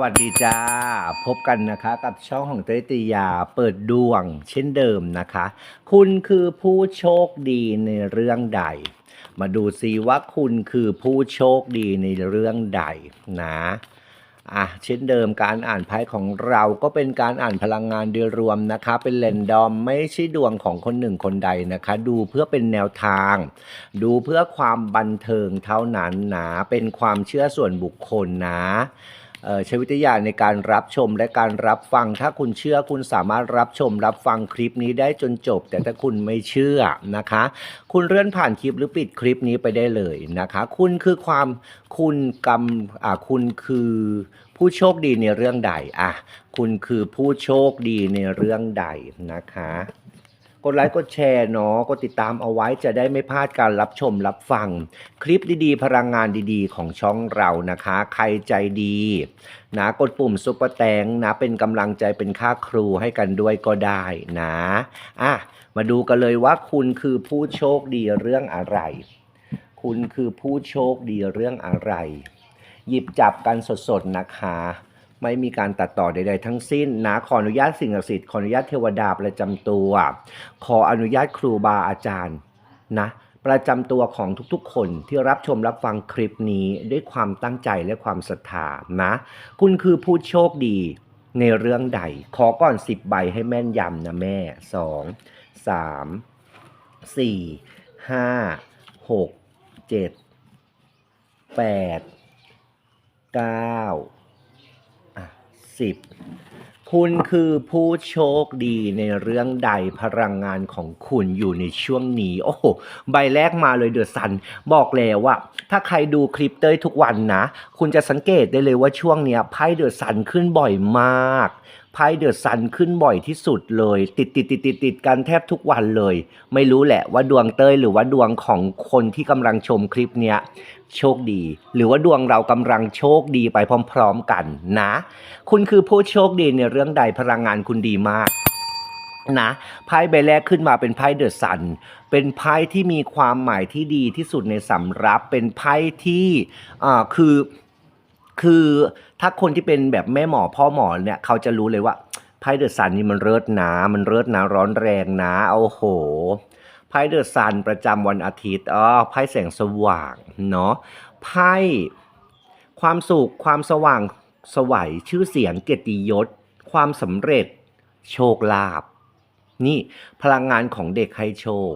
วัสดีจ้า พบกันนะคะกับช่องของเตยติยาเปิดดวงเช่นเดิมนะคะ คุณคือผู้โชคดีในเรื่องใด มาดูซิว่าคุณคือผู้โชคดีในเรื่องใดนะอะเช่นเดิมการอ่านไพ่ของเราก็เป็นการอ่านพลังงานโดยรวมนะคะ เป็นแรนดอมไม่ใช่ดวงของคนหนึ่งคนใดนะคะ ดูเพื่อเป็นแนวทาง ดูเพื่อความบันเทิงเท่านั้นนะเป็นความเชื่อส่วนบุคคลนะ ใช้วิทยาในการรับชมและการรับฟัง ถ้าคุณเชื่อคุณสามารถรับชมรับฟังคลิปนี้ได้จนจบ แต่ถ้าคุณไม่เชื่อนะคะ คุณเลื่อนผ่านคลิปหรือปิดคลิปนี้ไปได้เลยนะคะ คุณคือความคุณกำอ่าคุณคือผู้โชคดีในเรื่องใดอะคุณคือผู้โชคดีในเรื่องใดนะคะ กดไลค์กดแชร์เนาะกดติดตามเอาไว้จะได้ไม่พลาดการรับชมรับฟัง คลิปดีๆ พลังงานดีๆ ของช่องเรานะคะ ใครใจดีนะกดปุ่มซุปเปอร์แตงนะเป็นกำลังใจเป็นค่าครูให้กันด้วยก็ได้นะอะมาดูกันเลยว่าคุณคือผู้โชคดีเรื่องอะไร คุณคือผู้โชคดีเรื่องอะไร หยิบจับกันสดๆนะคะ ไม่มีการตัดต่อใดๆทั้งสิ้นนะขออนุญาตสิ่งศักดิ์สิทธิ์ขออนุญาตเทวดาประจำตัว ขออนุญาตครูบาอาจารย์นะประจำตัวของทุกๆ คนที่รับชมรับฟังคลิปนี้ด้วยความตั้งใจและความศรัทธานะ คุณคือผู้โชคดีในเรื่องใด ขอก่อน 10 ใบให้แม่นยำนะแม่ 2 3 4 5 6 7 8 9 10คุณคือผู้โชคดีในเรื่องใดพลังงานของคุณอยู่ในช่วงนี้ โอ้โห ใบแรกมาเลยเดอะซัน บอกแล้วว่า ถ้าใครดูคลิปเต้ยทุกวันนะ คุณจะสังเกตได้เลยว่าช่วงเนี้ยไพ่เดอะซันขึ้นบ่อยมาก ไพ่เดอะซันขึ้นบ่อยที่สุดเลย ติดติดติดติดติดกันแทบทุกวันเลย ไม่รู้แหละว่าดวงเต้ยหรือว่าดวงของคนที่กำลังชมคลิปเนี้ยโชคดี หรือว่าดวงเรากำลังโชคดีไปพร้อม ๆกันนะ คุณคือผู้โชคดีในเรื่องใดพลังงานคุณดีมากนะไพ่ใบแรกขึ้นมาเป็นไพ่เดอะซันเป็นไพ่ที่มีความหมายที่ดีที่สุดในสำรับเป็นไพ่ที่อ่าคือ คือถ้าคนที่เป็นแบบแม่หมอพ่อหมอเนี่ยเขาจะรู้เลยว่าไพ่เดอะซันนี่มันเลิศนะมันเลิศนะร้อนแรงนะโอ้โหไพ่เดอะซันประจำวันอาทิตย์อ๋อไพ่แสงสว่างเนาะไพ่ความสุขความสว่างสวัยชื่อเสียงเกียรติยศ ความสำเร็จ โชคลาภนี่พลังงานของเด็กให้โชค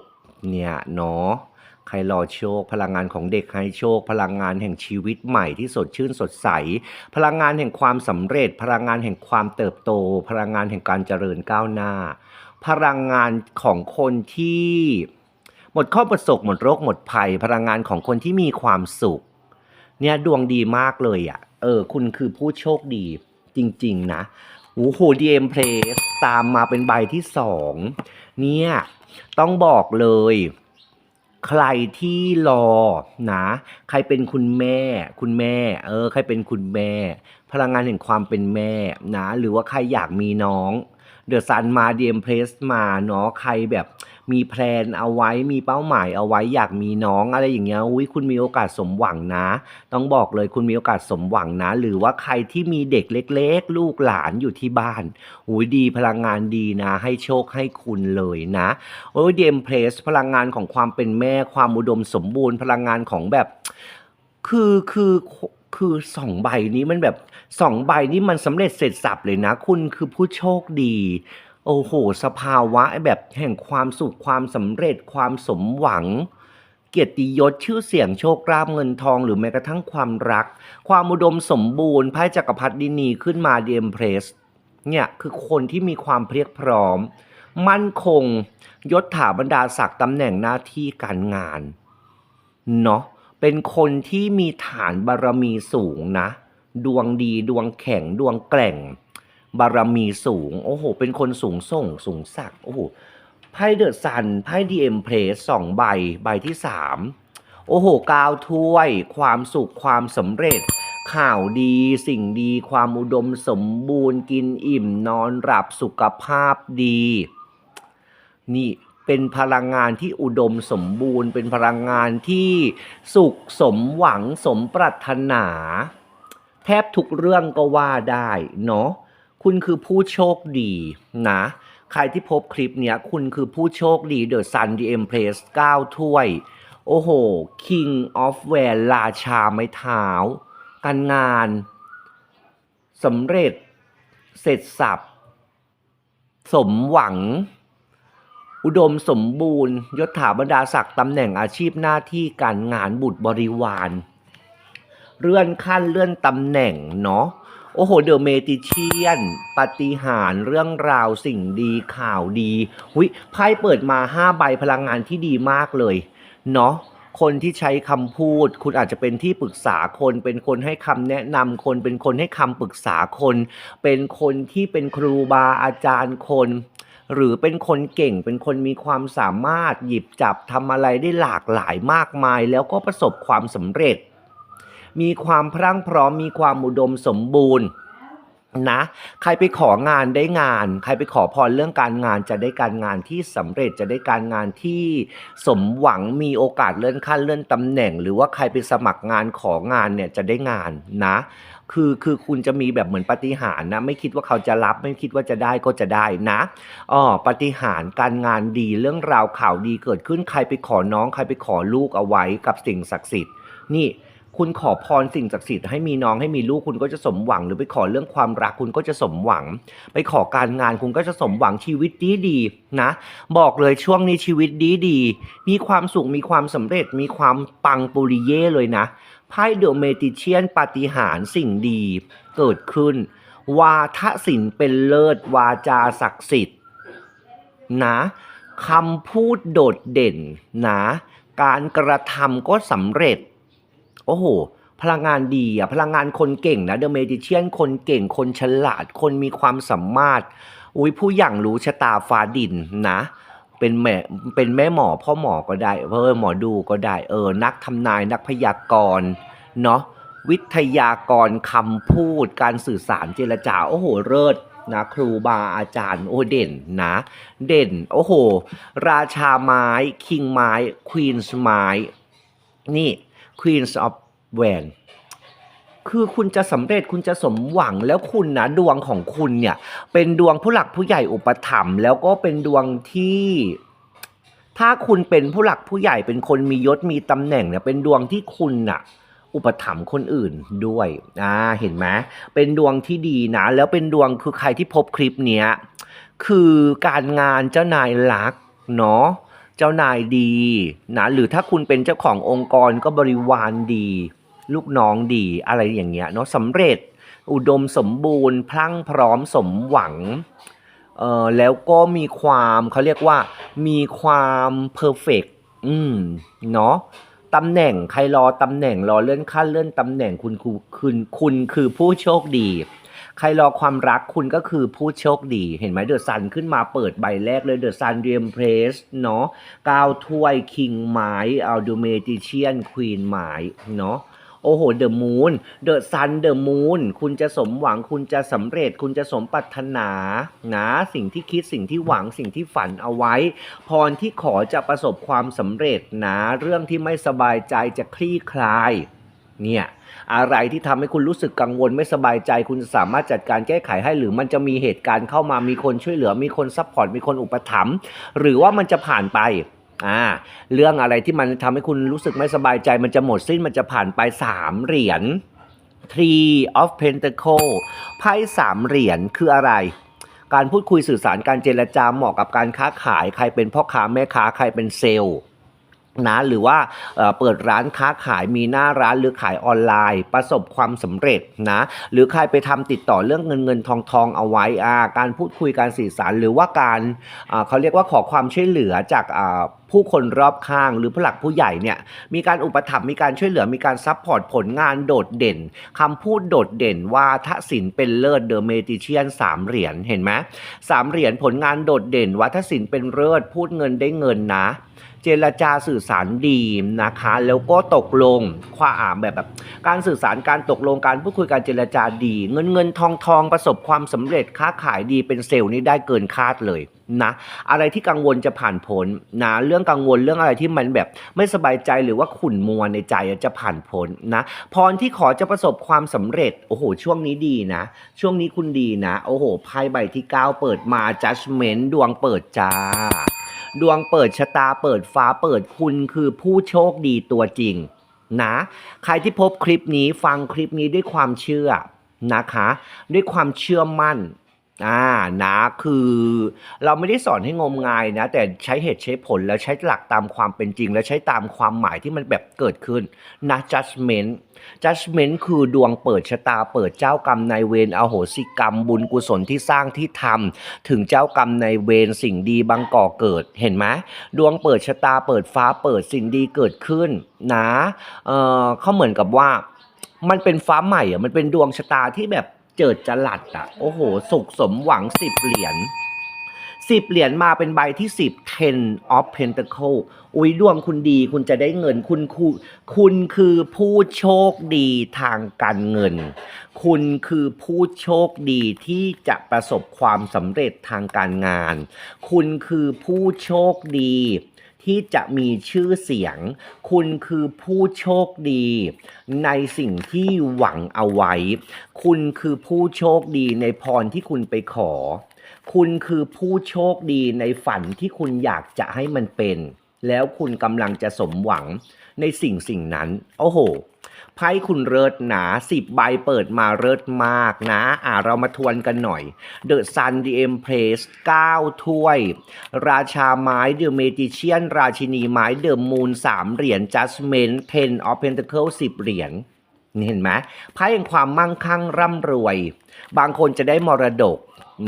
เนี่ยเนาะ ใครรอโชค พลังงานของเด็กให้โชค พลังงานแห่งชีวิตใหม่ที่สดชื่นสดใส พลังงานแห่งความสำเร็จ พลังงานแห่งความเติบโต พลังงานแห่งการเจริญก้าวหน้า พลังงานของคนที่หมดข้อประสบหมดโรคหมดภัย พลังงานของคนที่มีความสุข เนี่ยดวงดีมากเลยอะ่ะ เออ คุณคือผู้โชคดีจริง ๆ นะโอ้โหดีเอ็มเพลสตามมาเป็นใบที่สองเนี่ย ต้องบอกเลย ใครที่รอนะ ใครเป็นคุณแม่ คุณแม่ เออ ใครเป็นคุณแม่ พลังงานแห่งความเป็นแม่นะ หรือว่าใครอยากมีน้อง เดอะซันมาดีเอ็มเพลสมาเนาะใครแบบมีแพลนเอาไว้มีเป้าหมายเอาไว้อยากมีน้องอะไรอย่างเงี้ยอุ้ยคุณมีโอกาสสมหวังนะ ต้องบอกเลยคุณมีโอกาสสมหวังนะ หรือว่าใครที่มีเด็กเล็ก ๆ ลูกหลานอยู่ที่บ้านอุ้ยดีพลังงานดีนะ ให้โชคให้คุณเลยนะโอ้ยเดมเพลสพลังงานของความเป็นแม่ความอุดมสมบูรณ์พลังงานของแบบ คือคือ คือสองใบนี้มันแบบสองใบนี้มันสำเร็จเสร็จสับเลยนะ คุณคือผู้โชคดี โอ้โห สภาวะแบบแห่งความสุขความสำเร็จความสมหวัง เกียรติยศชื่อเสียงโชคลาภเงินทอง หรือแม้กระทั่งความรัก ความอุดมสมบูรณ์ไพ่จักรพรรดินีขึ้นมาเดมเพรสเนี่ยคือคนที่มีความเพรียกพร้อม มั่นคงยศถาบรรดาศักดิ์ตำแหน่งหน้าที่การงานเนาะ เป็นคนที่มีฐานบารมีสูงนะ ดวงดีดวงแข็งดวงแกร่ง บารมีสูง โอ้โห เป็นคนสูงส่งสูงสักโอ้โหไพ่เดอะซันไพ่ดีเอ็มเพลสสองใบใบที่สามโอ้โหกาวถ้วย ความสุขความสำเร็จ ข่าวดีสิ่งดีความอุดมสมบูรณ์กินอิ่มนอนหลับสุขภาพดี นี่ เป็นพลังงานที่อุดมสมบูรณ์ เป็นพลังงานที่สุขสมหวังสมปรารถนา แทบทุกเรื่องก็ว่าได้เนาะคุณคือผู้โชคดีนะ ใครที่พบคลิปเนี้ย คุณคือผู้โชคดี The Sun The Empress 9 ถ้วย โอ้โห King of w a r ราชาไม้เท้า การงานสำเร็จเสร็จสับ สมหวัง อุดมสมบูรณ์ยศถาบรรดาศักดิ์ตำแหน่งอาชีพหน้าที่การงานบุตรบริวารเลื่อนขั้นเลื่อนตำแหน่งเนาะโอ้โหเดอะเมติเชียนปาฏิหารย์เรื่องราวสิ่งดีข่าวดีหุยไพ่เปิดมาห้าใบพลังงานที่ดีมากเลยเนาะคนที่ใช้คำพูด คุณอาจจะเป็นที่ปรึกษาคนเป็นคนให้คำแนะนำคนเป็นคนให้คำปรึกษาคน เป็นคนที่เป็นครูบาอาจารย์คน หรือเป็นคนเก่งเป็นคนมีความสามารถหยิบจับทำอะไรได้หลากหลายมากมาย แล้วก็ประสบความสำเร็จ มีความพรั่งพร้อมมีความอุดมสมบูรณ์นะใครไปของานได้งาน ใครไปขอพรเรื่องการงานจะได้การงานที่สำเร็จจะได้การงานที่สมหวังมีโอกาสเลื่อนขั้นเลื่อนตำแหน่ง หรือว่าใครไปสมัครงานของานเนี่ยจะได้งานนะ คือคือคุณจะมีแบบเหมือนปฏิหารนะ ไม่คิดว่าเขาจะรับ ไม่คิดว่าจะได้ก็จะได้นะอ๋อปฏิหารการงานดีเรื่องราวข่าวดีเกิดขึ้นใครไปขอน้องใครไปขอลูกเอาไว้กับสิ่งศักดิ์สิทธิ์ นี่คุณขอพรสิ่งศักดิ์สิทธิ์ให้มีน้องให้มีลูกคุณก็จะสมหวัง หรือไปขอเรื่องความรักคุณก็จะสมหวัง ไปขอการงานคุณก็จะสมหวังชีวิตดีดีนะ บอกเลยช่วงนี้ชีวิตดีดีมีความสุขมีความสำเร็จมีความปังปุริเย่เลยนะ ไพ่เดอะเมติเชียนปฏิหารสิ่งดีเกิดขึ้น วาทศิลป์เป็นเลิศวาจาศักดิ์สิทธิ์นะคำพูดโดดเด่นนะการกระทำก็สำเร็จ โอ้โห พลังงานดีอะพลังงานคนเก่งนะเดอะเมดิเชียนคนเก่งคนฉลาดคนมีความสามารถ อุ้ยผู้อย่างรู้ชะตาฟ้าดินนะ เป็นแม่เป็นแม่หมอพ่อหมอก็ได้เออหมอดูก็ได้ เออ นักทำนายนักพยากรณ์เนาะวิทยากรคำพูด การสื่อสารเจรจาโอ้โหเลิศนะครูบาอาจารย์โอ้เด่นนะ เด่น โอ้โห ราชาไม้ คิงไม้ควีนส์ไม้ นี่ Queens of w a n คือคุณจะสำเร็จคุณจะสมหวังแล้วคุณนะดวงของคุณเนี่ย เป็นดวงผู้หลักผู้ใหญ่อุปถัมภ์แล้วก็เป็นดวงที่ถ้าคุณเป็นผู้หลักผู้ใหญ่เป็นคนมียศมีตำแหน่งเนี่ยเป็นดวงที่คุณน่ะ อุปถัมภ์คนอื่นด้วยอ่าเห็นไหมเป็นดวงที่ดีนะ แล้วเป็นดวงคือใครที่พบคลิปเนี้ยคือการงานเจ้านายรักเนาะเจ้านายดีนะหรือถ้าคุณเป็นเจ้าขององค์กรก็บริวารดี ลูกน้องดีอะไรอย่างเงี้ยเนาะสำเร็จอุดมสมบูรณ์ พลั่งพร้อมสมหวังเอ่อแล้วก็มีความเขาเรียกว่า มีความเพอร์เฟกอืมเนาะตำแหน่งใครรอตำแหน่งรอเลื่อนขั้นเลื่อนตำแหน่งคุณคือคุณคุณคือผู้โชคดี ใครรอความรักคุณก็คือผู้โชคดี เห็นไหมเดอะซันขึ้นมาเปิดใบแรกเลยเดอะซันเรียมเพรสเนาะก้าวถ้วยคิงไม้อัลดูเมติเชียนควีนไม้เนาะ โอ้โหเดอะมูนเดอะซันเดอะมูนคุณจะสมหวังคุณจะสำเร็จ คุณจะสมปรารถนานะสิ่งที่คิดสิ่งที่หวังสิ่งที่ฝันเอาไว้ พรที่ขอจะประสบความสำเร็จนะเรื่องที่ไม่สบายใจจะคลี่คลายเนี่ยอะไรที่ทำให้คุณรู้สึกกังวลไม่สบายใจ คุณสามารถจัดการแก้ไขให้หรือมันจะมีเหตุการณ์เข้ามามีคนช่วยเหลือ มีคนซัพพอร์ตมีคนอุปถัมภ์หรือว่ามันจะผ่านไป อ่าเรื่องอะไรที่มันทำให้คุณรู้สึกไม่สบายใจ มันจะหมดสิ้นมันจะผ่านไปสามเหรียญ Three of Pentacle ไพ่สามเหรียญคืออะไร การพูดคุยสื่อสารการเจรจาเหมาะกับการค้าขาย ใครเป็นพ่อค้าแม่ค้าใครเป็นเซลล์ นะหรือว่าเปิดร้านค้าขายมีหน้าร้านหรือขายออนไลน์ ประสบความสำเร็จนะหรือใครไปทำติดต่อเรื่องเงินเงินทองทองเอาไว้การพูดคุยการสื่อสารหรือว่าการเขาเรียกว่าขอความช่วยเหลือจากผู้คนรอบข้างหรือผู้หลักผู้ใหญ่เนี่ยมีการอุปถัมภ์มีการช่วยเหลือมีการซัพพอร์ตผลงานโดดเด่นคำพูดโดดเด่นว่าทศิลป์เป็นเลิศเดอะเมติเชียนสามเหรียญเห็นไหมสามเหรียญผลงานโดดเด่นวัฒศิลป์เป็นเลิศพูดเงินได้เงินนะ เจรจาสื่อสารดีนะคะ แล้วก็ตกลงความแบบแบบ การสื่อสารการตกลงการพูดคุยการเจรจาดี เงินเงินทองทองประสบความสำเร็จค้าขายดีเป็นเซลล์นี่ได้เกินคาดเลยนะอะไรที่กังวลจะผ่านพ้นนะเรื่องกังวลเรื่องอะไรที่มันแบบไม่สบายใจหรือว่าขุ่นมัวในใจจะผ่านพ้นนะพรที่ขอจะประสบความสำเร็จโอ้โห ช่วงนี้ดีนะ ช่วงนี้คุณดีนะ โอ้โหไพ่ใบที่ 9 เปิดมา judgment ดวงเปิดจ้า ดวงเปิดชะตาเปิดฟ้าเปิดคุณคือผู้โชคดีตัวจริงนะ ใครที่พบคลิปนี้ฟังคลิปนี้ด้วยความเชื่อนะคะ ด้วยความเชื่อมั่น อ่านะคือเราไม่ได้สอนให้งมงายนะ แต่ใช้เหตุใช้ผลแล้วใช้หลักตามความเป็นจริง และใช้ตามความหมายที่มันแบบเกิดขึ้นนะ judgment judgment คือดวงเปิดชะตาเปิดเจ้ากรรมนายเวรอโหสิกรรม บุญกุศลที่สร้างที่ทำถึงเจ้ากรรมนายเวรสิ่งดีบังก่อเกิดเห็นไหมดวงเปิดชะตาเปิดฟ้าเปิดสิ่งดีเกิดขึ้นนะเออเขาเหมือนกับว่า มันเป็นฟ้าใหม่อะมันเป็นดวงชะตาที่แบบ เจิดจรัสอะโอ้โห สุขสมหวังสิบเหรียญสิบเหรียญมาเป็นใบที่สิบ ten of pentacle อุ้ยดวงคุณดีคุณจะได้เงินคุณคุณคุณคือผู้โชคดีทางการเงิน คุณคือผู้โชคดีที่จะประสบความสำเร็จทางการงาน คุณคือผู้โชคดี ที่จะมีชื่อเสียง คุณคือผู้โชคดี ในสิ่งที่หวังเอาไว้ คุณคือผู้โชคดีในพรที่คุณไปขอ คุณคือผู้โชคดีในฝันที่คุณอยากจะให้มันเป็น แล้วคุณกำลังจะสมหวังในสิ่งสิ่งนั้น โอ้โห ไพ่คุณเลิศหนาสิบใบเปิดมาเลิศมากนะ อ่าเรามาทวนกันหน่อย The Sun The Empress 9 ถ้วย ราชาไม้ The Magician ราชินีไม้ The Moon 3 เหรียญ Judgment Ten of Pentacles 10 เหรียญนี่เห็นไหมไพ่แห่งความมั่งคั่งร่ำรวย บางคนจะได้มรดก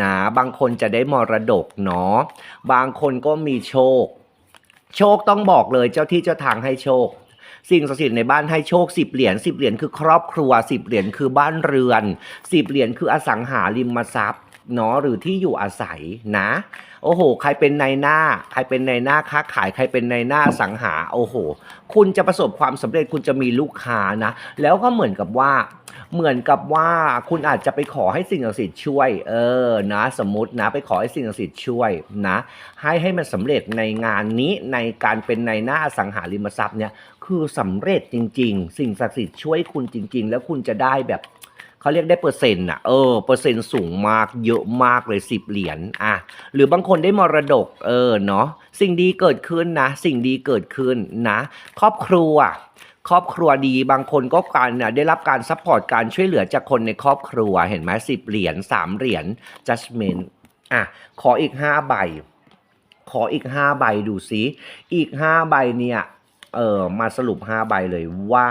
นะบางคนจะได้มรดกเนาะบางคนก็มีโชค โชคต้องบอกเลยเจ้าที่เจ้าทางให้โชค สิ่งศักดิ์สิทธิ์ในบ้านให้โชคสิบเหรียญสิบเหรียญคือครอบครัวสิบเหรียญคือบ้านเรือนสิบเหรียญคืออสังหาริมทรัพย์เนาะหรือที่อยู่อาศัยนะ โอ้โห ใครเป็นนายหน้า ใครเป็นนายหน้าค้าขายใครเป็นนายหน้าอสังหา โอ้โห คุณจะประสบความสำเร็จคุณจะมีลูกค้านะ แล้วก็เหมือนกับว่า เหมือนกับว่าคุณอาจจะไปขอให้สิ่งศักดิ์สิทธิ์ช่วย เออนะสมมตินะไปขอให้สิ่งศักดิ์สิทธิ์ช่วยนะ ให้ให้มันสำเร็จในงานนี้ในการเป็นในหน้าอสังหาริมทรัพย์เนี่ย คือสำเร็จจริง ๆ สิ่งศักดิ์สิทธิ์ช่วยคุณจริง ๆ แล้วคุณจะได้แบบเขาเรียกได้เปอร์เซ็นต์อะเออเปอร์เซ็นต์สูงมากเยอะมากเลยสิบเหรียญอะหรือบางคนได้มรดกเออเนาะสิ่งดีเกิดขึ้นนะ สิ่งดีเกิดขึ้นนะ ครอบครัวครอบครัวดีบางคนก็การเนี่ยได้รับการซัพพอร์ตการช่วยเหลือจากคนในครอบครัวเห็นไหมสิบเหรียญสามเหรียญ judgment อะขออีกห้าใบ ขออีกห้าใบดูซิอีกห้าใบเนี่ย เออมาสรุปห้าใบเลยว่า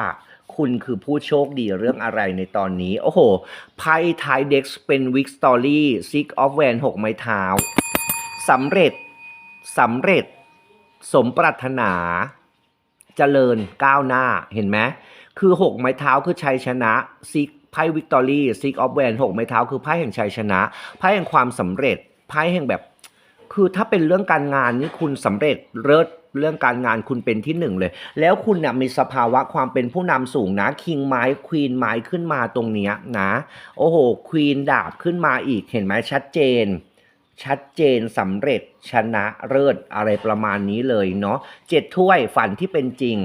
คุณคือผู้โชคดีเรื่องอะไรในตอนนี้ โอ้โห ไพ่ไทยเด็กเป็นวิกสตอรี่ซิกออฟแวนหกไม้เท้าสำเร็จสำเร็จ สมปรารถนาเจริญก้าวหน้าเห็นไหมคือ6ไม้เท้าคือชัยชนะซิกไพ่วิกตอรี่ซิกออฟแวนหกไม้เท้าคือไพ่แห่งชัยชนะไพ่แห่งความสำเร็จไพ่แห่งแบบ คือถ้าเป็นเรื่องการงานนี่คุณสำเร็จเลิศ เรื่องการงานคุณเป็นที่หนึ่งเลย แล้วคุณเนี่ยมีสภาวะความเป็นผู้นำสูงนะคิงไม้ควีนไม้ขึ้นมาตรงเนี้ยนะโอ้โหควีนดาบขึ้นมาอีกเห็นไหมชัดเจนชัดเจนสำเร็จชนะเลิศอะไรประมาณนี้เลยเนาะเจ็ดถ้วยฝันที่เป็นจริง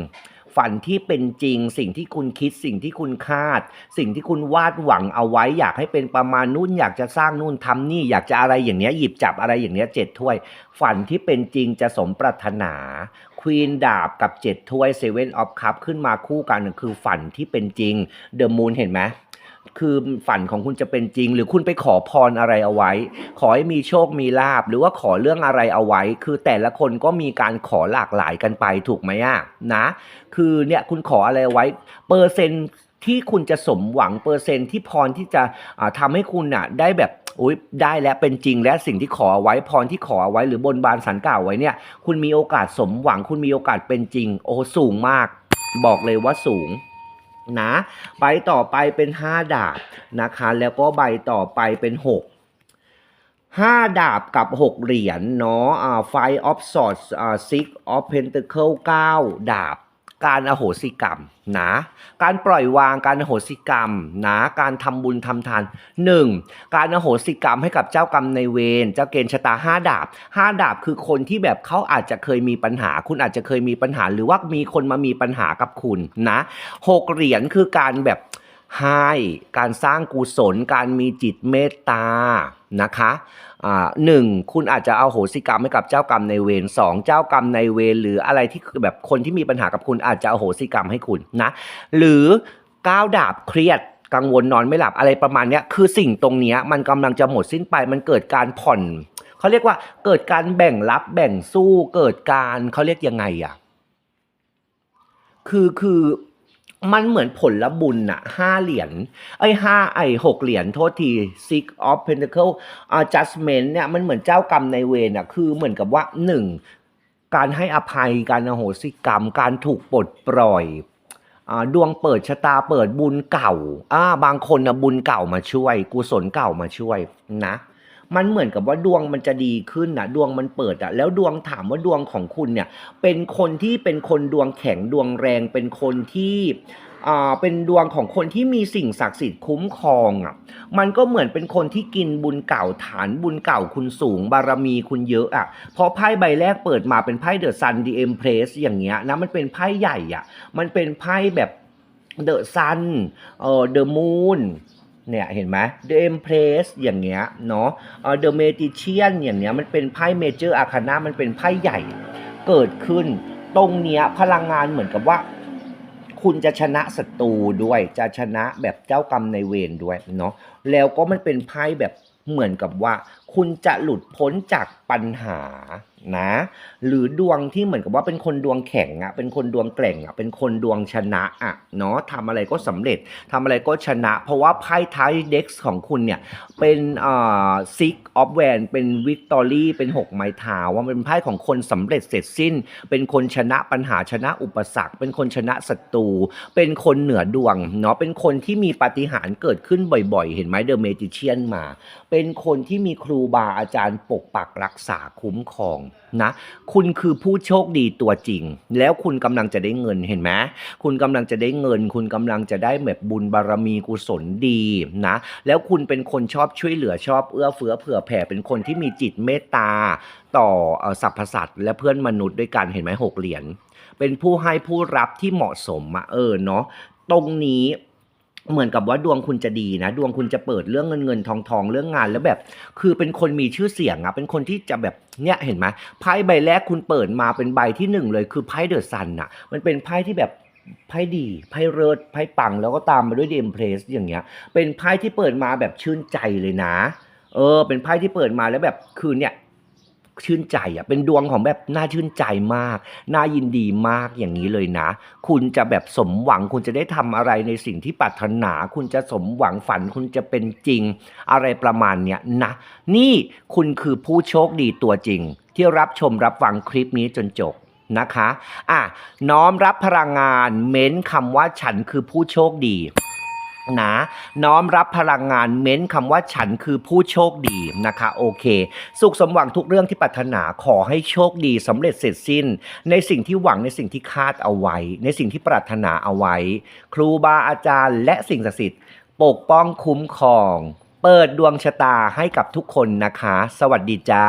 ฝันที่เป็นจริง สิ่งที่คุณคิดสิ่งที่คุณคาด สิ่งที่คุณวาดหวังเอาไว้ อยากให้เป็นประมาณนู่นอยากจะสร้างนู่นทำนี่ อยากจะอะไรอย่างเนี้ยหยิบจับอะไรอย่างเนี้ยเจ็ดถ้วย ฝันที่เป็นจริงจะสมปรารถนาควีนดาบกับเจ็ดถ้วยเซเว่นออฟคัพขึ้นมาคู่กันคือฝันที่เป็นจริงเดอะมูนเห็นไหม คือฝันของคุณจะเป็นจริง หรือคุณไปขอพรอะไรเอาไว้ ขอให้มีโชคมีลาบหรือว่าขอเรื่องอะไรเอาไว้ คือแต่ละคนก็มีการขอหลากหลายกันไปถูกไหมอะนะ คือเนี่ยคุณขออะไรไว้ เปอร์เซ็นต์ที่คุณจะสมหวังเปอร์เซ็นต์ที่พรที่จะอ่าทำให้คุณอะได้แบบอุ้ยได้แล้วเป็นจริงและสิ่งที่ขอเอาไว้พรที่ขอเอาไว้หรือบนบานสันกล่าวไว้เนี่ย คุณมีโอกาสสมหวัง คุณมีโอกาสเป็นจริง โอ้สูงมาก บอกเลยว่าสูง นะใบต่อไปเป็น 5 ดาบนะคะแล้วก็ใบต่อไปเป็น 6 5 ดาบกับ 6 เหรียญเนาะอ่าไฟออฟสอดอ่าซิกออฟเพนเทเคิล9ดาบ การอโหสิกรรมนะการปล่อยวางการอโหสิกรรมนะการทำบุญทำทาน 1. การอโหสิกรรมให้กับเจ้ากรรมในเวรเจ้าเกณฑ์ชะตาห้าดาบห้าดาบคือคนที่แบบเขาอาจจะเคยมีปัญหา คุณอาจจะเคยมีปัญหา หรือว่ามีคนมามีปัญหากับคุณนะหกเหรียญคือการแบบให้การสร้างกุศล การมีจิตเมตตานะคะ หนึ่งคุณอาจจะเอาโหสิกรรมให้กับเจ้ากรรมในเวรสองเจ้ากรรมในเวรหรืออะไรที่คือแบบคนที่มีปัญหากับคุณอาจจะเอาโหสิกรรมให้คุณนะ หรือก้าวดาบเครียดกังวลนอนไม่หลับอะไรประมาณนี้คือสิ่งตรงนี้มันกำลังจะหมดสิ้นไปมันเกิดการผ่อนเขาเรียกว่าเกิดการแบ่งรับแบ่งสู้เกิดการเขาเรียกยังไงอะคือคือ มันเหมือนผลละบุญอะห้าเหรียญไอ้ห้าไอ้หกเหรียญโทษที six of pentacle adjustment เนี่ยมันเหมือนเจ้ากรรมในเวรอะคือเหมือนกับว่าหนึ่งการให้อภัยการอโหสิกรรม การถูกปลดปล่อยอดวงเปิดชะตาเปิดบุญเก่าอ่า บางคนนะบุญเก่ามาช่วย กุศลเก่ามาช่วยนะ มันเหมือนกับว่าดวงมันจะดีขึ้นนะดวงมันเปิดอะแล้วดวงถามว่าดวงของคุณเนี่ย เป็นคนที่เป็นคนดวงแข็งดวงแรง เป็นคนที่อ่าเป็นดวงของคนที่มีสิ่งศักดิ์สิทธิ์คุ้มครองอะ มันก็เหมือนเป็นคนที่กินบุญเก่าฐานบุญเก่าคุณสูง บารมีคุณเยอะอะ พอไพ่ใบแรกเปิดมาเป็นไพ่เดอะซันดีเอ็มเพรสอย่างเงี้ยนะ มันเป็นไพ่ใหญ่อะ มันเป็นไพ่แบบเดอะซันเอ่อเดอะมูน เนี่ยเห็นไหมเดอะเอ็มเพรสอย่างเงี้ยเนาะเอ่อเดอะเมติเชียนอย่างเงี้ยมันเป็นไพ่เมเจอร์อาคานามันเป็นไพ่ใหญ่เกิดขึ้น ตรงเนี้ยพลังงานเหมือนกับว่า คุณจะชนะศัตรูด้วยจะชนะแบบเจ้ากรรมในเวรด้วยเนาะแล้วก็มันเป็นไพ่แบบเหมือนกับว่า คุณจะหลุดพ้นจากปัญหา นะ หรือดวงที่เหมือนกับว่าเป็นคนดวงแข็งอะ่ะเป็นคนดวงแกร่งอะ่ะเป็นคนดวงชนะอะ่ะเนาะทำอะไรก็สำเร็จทำอะไรก็ชนะ เพราะว่าไพ่ท้ายเด็กของคุณเนี่ยเป็นอ่าซิกออฟแวนเป็นวิกตอรี่เป็น 6 ไม้เท้าว่าเป็นไพ่ของคนสำเร็จเสร็จสิ้น เป็นคนชนะปัญหาชนะอุปสรรค เป็นคนชนะศัตรูเป็นคนเหนือดวงเนาะเป็นคนที่มีปาฏิหาริย์เกิดขึ้นบ่อยๆ เห็นไหมเดอะเมจิเชียนมา เป็นคนที่มีครูบาอาจารย์ปกปักรักษาคุ้มครองนะ คุณคือผู้โชคดีตัวจริง แล้วคุณกำลังจะได้เงินเห็นไหมคุณกำลังจะได้เงิน คุณกำลังจะได้แบบบุญบารมีกุศลดีนะ แล้วคุณเป็นคนชอบช่วยเหลือชอบเอื้อเฟื้อเผื่อแผ่เป็นคนที่มีจิตเมตตา ต่อเอ่อสรรพสัตว์และเพื่อนมนุษย์ด้วยกันเห็นไหมหกเหรียญเป็นผู้ให้ผู้รับที่เหมาะสมอะเออเนาะตรงนี้ เหมือนกับว่าดวงคุณจะดีนะ ดวงคุณจะเปิดเรื่องเงินเงินทองทองเรื่องงานแล้วแบบ คือเป็นคนมีชื่อเสียงอะเป็นคนที่จะแบบเนี่ยเห็นไหมไพ่ใบแรกคุณเปิดมาเป็นใบที่หนึ่งเลยคือไพ่เดอะซันอะมันเป็นไพ่ที่แบบไพ่ดีไพ่เลิศไพ่ปังแล้วก็ตามมาด้วยเดมเพลสอย่างเงี้ย เป็นไพ่ที่เปิดมาแบบชื่นใจเลยนะ เออ เป็นไพ่ที่เปิดมาแล้วแบบคือเนี่ย ชื่นใจอะเป็นดวงของแบบน่าชื่นใจมาก น่ายินดีมากอย่างนี้เลยนะ คุณจะแบบสมหวังคุณจะได้ทำอะไรในสิ่งที่ปรารถนา คุณจะสมหวังฝันคุณจะเป็นจริง อะไรประมาณเนี้ยนะ นี่คุณคือผู้โชคดีตัวจริง ที่รับชมรับฟังคลิปนี้จนจบนะคะ อะ น้อมรับพลังงาน เม้นคำว่าฉันคือผู้โชคดี นะน้อมรับพลังงานเม้นคำว่าฉันคือผู้โชคดีนะคะโอเค สุขสมหวังทุกเรื่องที่ปรารถนาขอให้โชคดีสำเร็จเสร็จสิ้น ในสิ่งที่หวังในสิ่งที่คาดเอาไว้ ในสิ่งที่ปรารถนาเอาไว้ ครูบาอาจารย์ และสิ่งศักดิ์สิทธิ์ปกป้องคุ้มครอง เปิดดวงชะตาให้กับทุกคนนะคะ สวัสดีจ้า